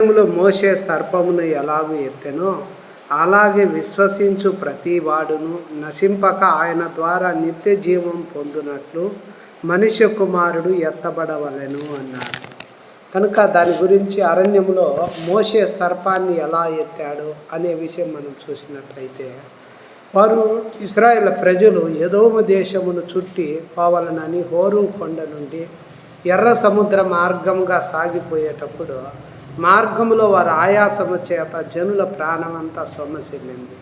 సమయంలో మోసే సర్పమును ఎలాగూ ఎత్తెనో అలాగే విశ్వసించు ప్రతి వాడును నశింపక ఆయన ద్వారా నిత్య జీవం పొందినట్లు మనిషి కుమారుడు ఎత్తబడవలను అన్నాడు. కనుక దాని గురించి అరణ్యంలో మోసే సర్పాన్ని ఎలా ఎత్తాడు అనే విషయం మనం చూసినట్లయితే వారు ఇస్రాయేల్ ప్రజలు ఎదోమ దేశమును చుట్టి పోవాలనని హోరు కొండ నుండి ఎర్ర సముద్ర మార్గంగా సాగిపోయేటప్పుడు మార్గంలో వారి ఆయాసము చేత జనుల ప్రాణం అంతా సొమ్మసిల్లింది.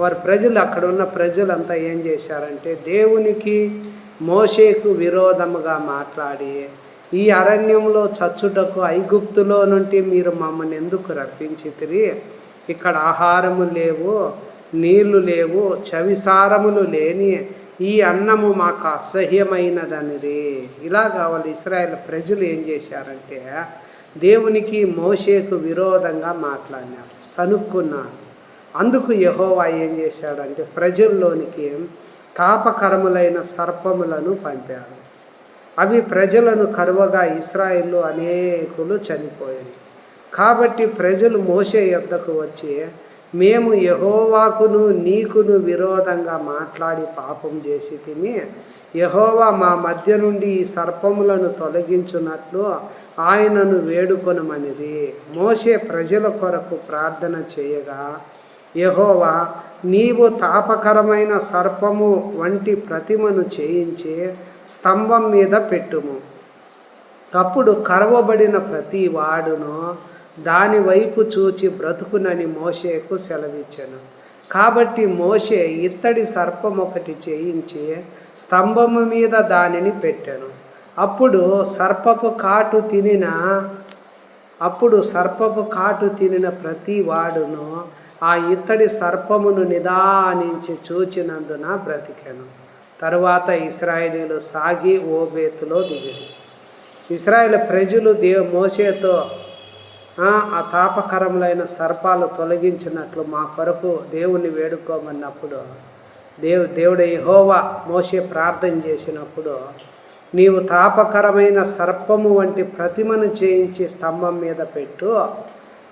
వారి ప్రజలు అక్కడ ఉన్న ప్రజలంతా ఏం చేశారంటే దేవునికి మోషేకు విరోధముగా మాట్లాడి ఈ అరణ్యంలో చచ్చుటకు ఐగుప్తులో నుండి మీరు మమ్మల్ని ఎందుకు రప్పించితిరి? ఇక్కడ ఆహారము లేవు నీళ్ళు లేవు చవిసారములు లేని ఈ అన్నము మాకు అసహ్యమైనదనిది. ఇలాగా వాళ్ళు ఇస్రాయేల్ ప్రజలు ఏం చేశారంటే దేవునికి మోషేకు విరోధంగా మాట్లాడినారు సనుక్కున్నారు అందుకు యహోవా ఏం చేశాడంటే ప్రజల్లోనికి తాపకరములైన సర్పములను పంపారు అవి ప్రజలను కరువగా ఇస్రాయిల్లో అనేకులు చనిపోయాయి కాబట్టి ప్రజలు మోసే యొద్దకు వచ్చి మేము యహోవాకును నీకును విరోధంగా మాట్లాడి పాపం చేసి తిని యహోవా మా మధ్య నుండి ఈ సర్పములను తొలగించున్నట్లు ఆయనను వేడుకొనమనిరి. మోసే ప్రజల కొరకు ప్రార్థన చేయగా యహోవా నీవు తాపకరమైన సర్పము వంటి ప్రతిమను చేయించి స్తంభం మీద పెట్టుము. అప్పుడు కరవబడిన ప్రతి వాడును దాని వైపు చూచి బ్రతుకునని మోషేకు సెలవిచ్చాను. కాబట్టి మోషే ఇత్తడి సర్పం ఒకటి చేయించి స్తంభము మీద దానిని పెట్టాను. అప్పుడు సర్పపు కాటు తినిన అప్పుడు సర్పపు కాటు తినిన ప్రతి వాడును ఆ ఇత్తడి సర్పమును నిదానించి చూచినందున బ్రతికాను. తరువాత ఇస్రాయేలీలు సాగి ఓబేతులో దిగిరి. ఇస్రాయేల్ ప్రజలు దేవ మోసేతో ఆ తాపకరములైన సర్పాలు తొలగించినట్లు మా కొరకు దేవుణ్ణి వేడుకోమన్నప్పుడు దేవు దేవుడు యహోవా మోసే ప్రార్థన చేసినప్పుడు నీవు తాపకరమైన సర్పము వంటి ప్రతిమను చేయించి స్తంభం మీద పెట్టు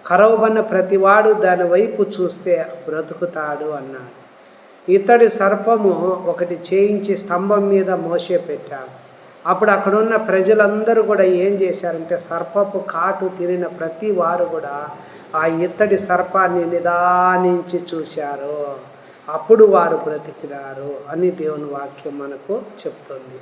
కరవబన్న ప్రతివాడు దాని వైపు చూస్తే బ్రతుకుతాడు అన్నాడు. ఇతడి సర్పము ఒకటి చేయించి స్తంభం మీద మోసే పెట్టాడు. అప్పుడు అక్కడున్న ప్రజలందరూ కూడా ఏం చేశారంటే సర్పపు కాటు తిరిగిన ప్రతి వారు కూడా ఆ ఇత్తడి సర్పాన్ని నిదానించి చూశారు. అప్పుడు వారు బ్రతికినారు అని దేవుని వాక్యం మనకు చెప్తుంది.